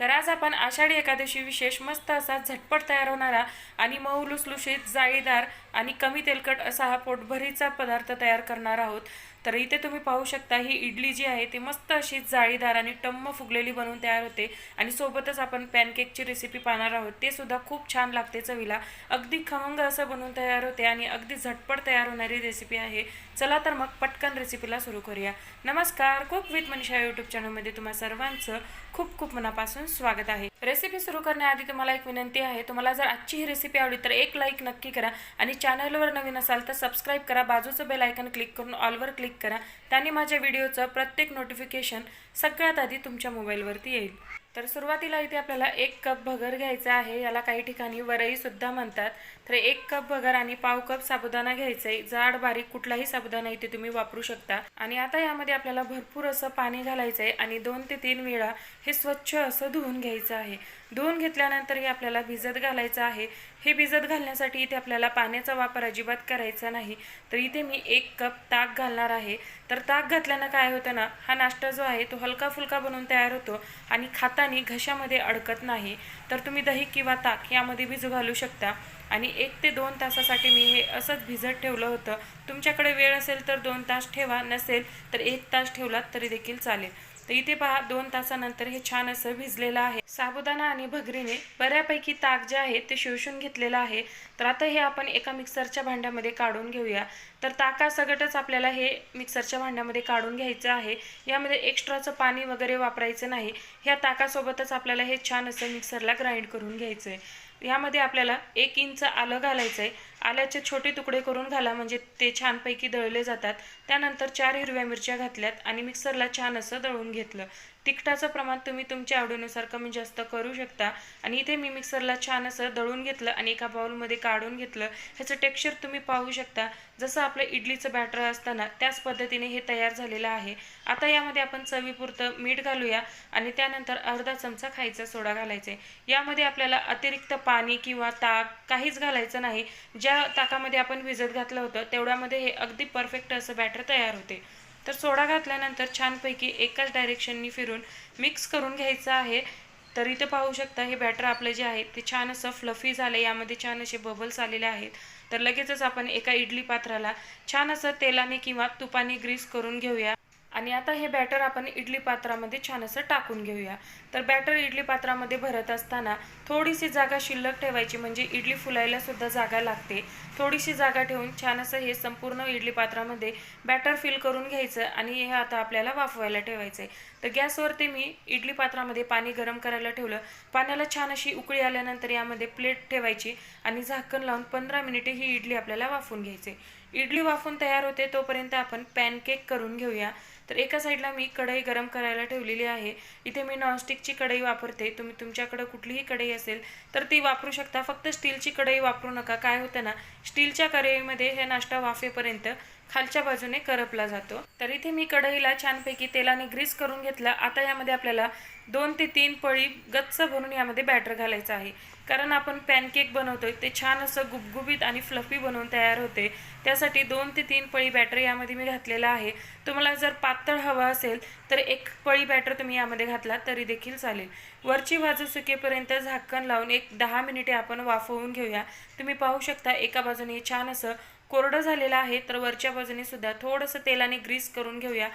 तर आज आपण आषाढी एकादशी विशेष मस्त असा झटपट तयार होणारा आणि मऊ लुसलुशीत जाळीदार आणि कमी तेलकट असा हा पोटभरीचा पदार्थ तयार करणार आहोत. तर इथे तुम्ही पाहू शकता ही इडली जी आहे ती मस्त अशी जाळीदार आणि टम्म फुगलेली बनवून तयार होते. आणि सोबतच आपण पॅनकेकची रेसिपी पाहणार आहोत. ते सुद्धा खूप छान लागते चवीला. अगदी खमंग असं बनवून तयार होते आणि अगदी झटपट तयार होणारी रेसिपी आहे. चला तर मग पटकन रेसिपीला सुरू करूया. नमस्कार कुक विथ मनीषा यूट्यूब चॅनलमध्ये तुम्हा सर्वांचं खूप खूप मनापासून स्वागत आहे. रेसिपी सुरू करण्याआधी तुम्हाला एक विनंती आहे. तुम्हाला जर आजची ही रेसिपी आवडली तर एक लाईक नक्की करा आणि चॅनलवर नवीन असाल तर सबस्क्राईब करा. बाजूचं बेल आयकन क्लिक करून ऑलवर क्लिक करा. त्याने माझ्या व्हिडिओचं प्रत्येक नोटिफिकेशन सगळ्यात आधी तुमच्या मोबाईलवरती येईल. तर सुरुवातीला इथे आपल्याला एक कप भगर घ्यायचा आहे. याला काही ठिकाणी वरई सुद्धा म्हणतात. तर एक कप भगर आणि पाव कप साबुदाणा घ्यायचा आहे जाड बारीक कुठलाही साबुदाणा इथे तुम्ही वापरू शकता. आणि आता यामध्ये आपल्याला भरपूर असं पाणी घालायचं आहे आणि दोन ते तीन वेळा हे स्वच्छ असं धुवून घ्यायचं आहे. धुवून घेतल्यानंतर हे आपल्याला भिजत घालायचं आहे. हे भिजत घालण्यासाठी इथे आपल्याला पाण्याचा वापर अजिबात करायचा नाही. तर इथे मी एक कप ताक घालणार आहे. तर ताक घातल्यानं काय होतं ना हा नाश्ता जो आहे तो हलका फुलका बनून तयार होतो आणि खातानी घशामध्ये अडकत नाही. तर तुम्ही दही किंवा ताक यामध्ये भिजू घालू शकता. आणि एक ते दोन तासासाठी मी हे असंच भिजत ठेवलं होतं. तुमच्याकडे वेळ असेल तर दोन तास ठेवा नसेल तर एक तास ठेवलात तरी देखील चालेल. तर इथे पहा दोन तासानंतर हे छान असं भिजलेलं आहे. साबुदाणा आणि भगरीने बऱ्यापैकी ताक जे आहे ते शोषून घेतलेलं आहे. तर आता हे आपण एका मिक्सरच्या भांड्यामध्ये काढून घेऊया. तर ताकासगटच आपल्याला हे मिक्सरच्या भांड्यामध्ये काढून घ्यायचं आहे. यामध्ये एक्स्ट्राचं पाणी वगैरे वापरायचं नाही. ह्या ताकासोबतच आपल्याला हे छान असं मिक्सरला ग्राइंड करून घ्यायचं आहे यामध्ये आपल्याला एक इंच आलं घालायचं आहे आल्याचे छोटे तुकडे करून घाला म्हणजे ते छानपैकी दळले जातात. त्यानंतर चार हिरव्या मिरच्या घातल्यात आणि मिक्सरला छान असं दळून घेतलं. तिखटाचं प्रमाण तुम्ही तुमच्या आवडीनुसार कमी जास्त करू शकता. आणि इथे मी मिक्सरला छान असं दळून घेतलं आणि एका बाउलमध्ये काढून घेतलं. ह्याचं टेक्स्चर तुम्ही पाहू शकता. जसं आपलं इडलीचं बॅटर असताना त्याच पद्धतीने हे तयार झालेलं आहे. आता यामध्ये आपण चवीपुरतं मीठ घालूया आणि त्यानंतर अर्धा चमचा खायचा सोडा घालायचा. आहे यामध्ये आपल्याला अतिरिक्त पाणी किंवा ताक काहीच घालायचं नाही. ज्या ताकामध्ये आपण भिजत घातलं होतं तेवढ्यामध्ये हे अगदी परफेक्ट असं बॅटर तयार होते. तर सोडा घातल्यानंतर छानपैकी एकाच डायरेक्शननी फिरून मिक्स करून घ्यायचं आहे. तर इथे पाहू शकता हे बॅटर आपलं जे आहे ते छान असं फ्लफी झालं. यामध्ये छान असे बबल्स आलेले आहेत. तर लगेचच आपण एका इडली पात्राला छान असं तेलाने किंवा तुपाने ग्रीस करून घेऊया. आणि आता हे बॅटर आपण इडली पात्रामध्ये छान असं टाकून घेऊया. तर बॅटर इडली पात्रामध्ये भरत असताना थोडीशी जागा शिल्लक ठेवायची म्हणजे इडली फुलायलासुद्धा जागा लागते. थोडीशी जागा ठेवून छान असं हे संपूर्ण इडली पात्रामध्ये बॅटर फिल करून घ्यायचं आणि हे आता आपल्याला वाफवायला ठेवायचं आहे तर गॅसवरती मी इडली पात्रामध्ये पाणी गरम करायला ठेवलं. पाण्याला छान अशी उकळी आल्यानंतर यामध्ये प्लेट ठेवायची आणि झाकण लावून पंधरा मिनिटे ही इडली आपल्याला वाफवून घ्यायची इडली वाफून तयार होते तोपर्यंत आपण पॅनकेक करून घेऊया. तर एका साईडला मी कढई गरम करायला ठेवलेली आहे. इथे मी नॉनस्टिकची कढई वापरते. तुम्ही तुमच्याकडं कुठलीही कढई असेल तर ती वापरू शकता. फक्त स्टीलची कढई वापरू नका. काय होतं ना स्टीलच्या कढईमध्ये हे नाश्ता वाफेपर्यंत खालच्या बाजूने करपला जातो. तर इथे मी कढईला छानपैकी तेलाने ग्रीस करून घेतलं. आता यामध्ये आपल्याला दोन ते तीन पळी गच्च भरून यामध्ये बॅटर घालायचं आहे. कारण आपण पॅनकेक बनवतोय ते छान असं गुबगुबीत आणि फ्लफी बनवून तयार होते. त्यासाठी दोन ते तीन पळी बॅटर यामध्ये मी घातलेला आहे. तुम्हाला जर पातळ हवा असेल तर एक पळी बॅटर तुम्ही यामध्ये घातला तरी देखील चालेल. वरची बाजू सुकेपर्यंत झाकण लावून एक दहा मिनिटे आपण वाफवून घेऊया. तुम्ही पाहू शकता एका बाजूने छान असं कोरडं झालेलं आहे तर वरच्या बाजूने सुद्धा थोडंसं तेलाने ग्रीस करून घेऊया.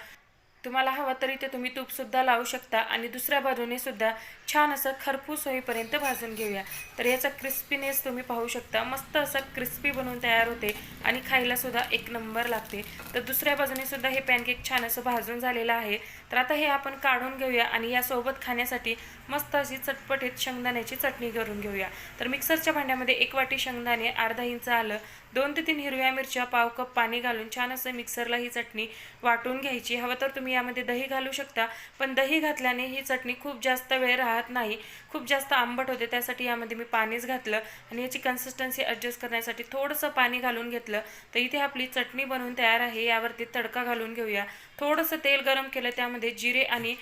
तुम्हाला हवं तरी ते तुम्ही तूपसुद्धा लावू शकता आणि दुसऱ्या बाजूने सुद्धा छान असं खरपूस होईपर्यंत भाजून घेऊया. तर याचा क्रिस्पीनेस तुम्ही पाहू शकता. मस्त असं क्रिस्पी बनवून तयार होते आणि खायलासुद्धा एक नंबर लागते. तर दुसऱ्या बाजूने सुद्धा हे पॅनकेक छान असं भाजून झालेलं आहे. तर आता हे आपण काढून घेऊया आणि यासोबत खाण्यासाठी मस्त अशी चटपटीत शेंगदाण्याची चटणी करून घेऊया. तर मिक्सरच्या भांड्यामध्ये एक वाटी शेंगदाणे अर्धा इंच आलं दोन ते तीन हिरव्या मिरच्या पाव कप पाणी घालून छान असं मिक्सरला ही चटणी वाटून घ्यायची. हवं तर तुम्ही यामध्ये दही घालू शकता पण दही घातल्याने ही चटणी खूप जास्त वेळ राहत नाही. खूप जास्त आंबट होते त्यासाठी यामध्ये मी पाणीच घातलं आणि याची कन्सिस्टन्सी ॲडजस्ट करण्यासाठी थोडंसं पाणी घालून घेतलं. तर इथे आपली चटणी बनवून तयार आहे यावरती तडका घालून घेऊया. थोडंसं तेल गरम केलं त्यामध्ये जिरे आणि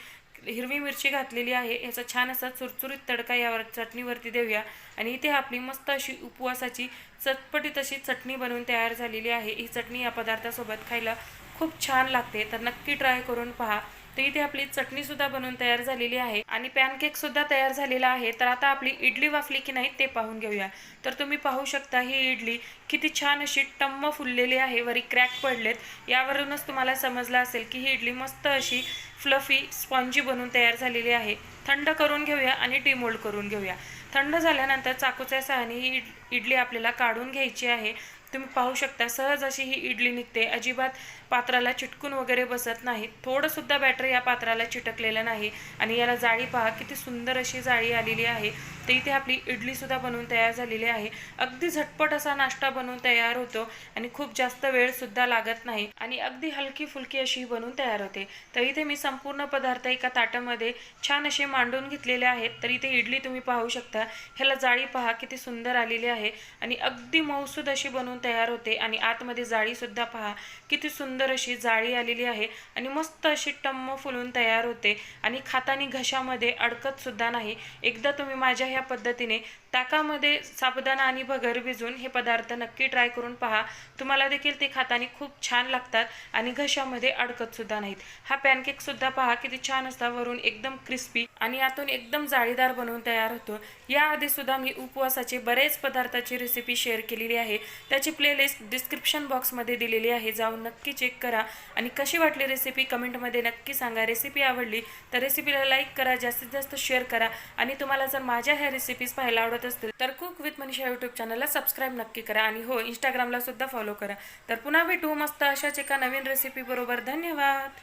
हिरवी मिरची घातलेली आहे. याचा छान असा चुरचुरीत तडका यावर चटणीवरती देऊया. आणि इथे आपली मस्त अशी उपवासाची चटपटीत अशी चटणी बनवून तयार झालेली आहे. ही चटणी या पदार्थासोबत खायला खूप छान लागते. तर नक्की ट्राय करून पहा. तर इथे आपली चटणी सुद्धा बनवून तयार झालेली आहे. आणि पॅनकेक सुद्धा तयार झालेला आहे. तर आता आपली इडली वाफली की नाही ते पाहून घेऊया. तर तुम्ही पाहू शकता ही इडली किती छान अशी टम्म फुललेली आहे. वरी क्रॅक पडलेत. यावरूनच तुम्हाला समजलं असेल की ही इडली मस्त अशी फ्लफी स्पॉन्जी बनून तयार झालेली आहे. थंड करून घेऊया आणि डिमोल्ड करून घेऊया. थंड झाल्यानंतर चाकूच्या सहाय्याने ही इड- इडली आपल्याला काढून घ्यायची आहे. तुम्ही पाहू शकता सहज अशी ही इडली निघते. अजिबात पात्राला चिटकून वगैरे बसत नाही. थोडंसुद्धा बॅटर या पात्राला चिटकलेलं नाही. आणि याला जाळी पहा किती सुंदर अशी जाळी आलेली आहे. तर इथे आपली इडलीसुद्धा बनवून तयार झालेली आहे. अगदी झटपट असा नाश्ता बनवून तयार होतो आणि खूप जास्त वेळसुद्धा लागत नाही. आणि अगदी हलकी फुलकी अशी बनवून तयार होते. तर इथे मी संपूर्ण पदार्थ एका ताटामध्ये छान असे मांडून घेतलेले आहेत. तर इथे इडली तुम्ही पाहू शकता. ह्याला जाळी पहा किती सुंदर आलेली आहे. आणि अगदी मौसूद अशी बनवून तयार होते. आणि आतमध्ये जाळी सुद्धा पहा. किती सुंदर अशी जाळी आलेली आहे. आणि मस्त अशी टम्म फुलून तयार होते. आणि खातानी घशामध्ये अडकत सुद्धा नाही. एकदा तुम्ही माझ्या ह्या पद्धतीने ताकामध्ये साबुदाणा आणि भगर भिजून हे पदार्थ नक्की ट्राय करून पहा. तुम्हाला देखील ते खातानी खूप छान लागतात आणि घशामध्ये अडकत सुद्धा नाहीत. हा पॅनकेकसुद्धा पहा किती छान असता. वरून एकदम क्रिस्पी आणि यातून एकदम जाळीदार बनवून तयार होतो. याआधी सुद्धा मी उपवासाचे बरेच पदार्थाची रेसिपी शेअर केलेली आहे. त्याची प्लेलिस्ट डिस्क्रिप्शन बॉक्समध्ये दिलेली आहे. जाऊन नक्की चेक करा. आणि कशी वाटली रेसिपी कमेंटमध्ये नक्की सांगा. रेसिपी आवडली तर रेसिपीला लाईक करा. जास्तीत जास्त शेअर करा. आणि तुम्हाला जर माझ्या ह्या रेसिपीज पाहायला आवडत असतील तर कुक विथ मनीषा यूट्यूब चॅनलला सबस्क्राईब नक्की करा आणि हो इंस्टाग्रामला सुद्धा फॉलो करा. तर पुन्हा भेटू मस्त अशाच एका नवीन रेसिपी बरोबर. धन्यवाद!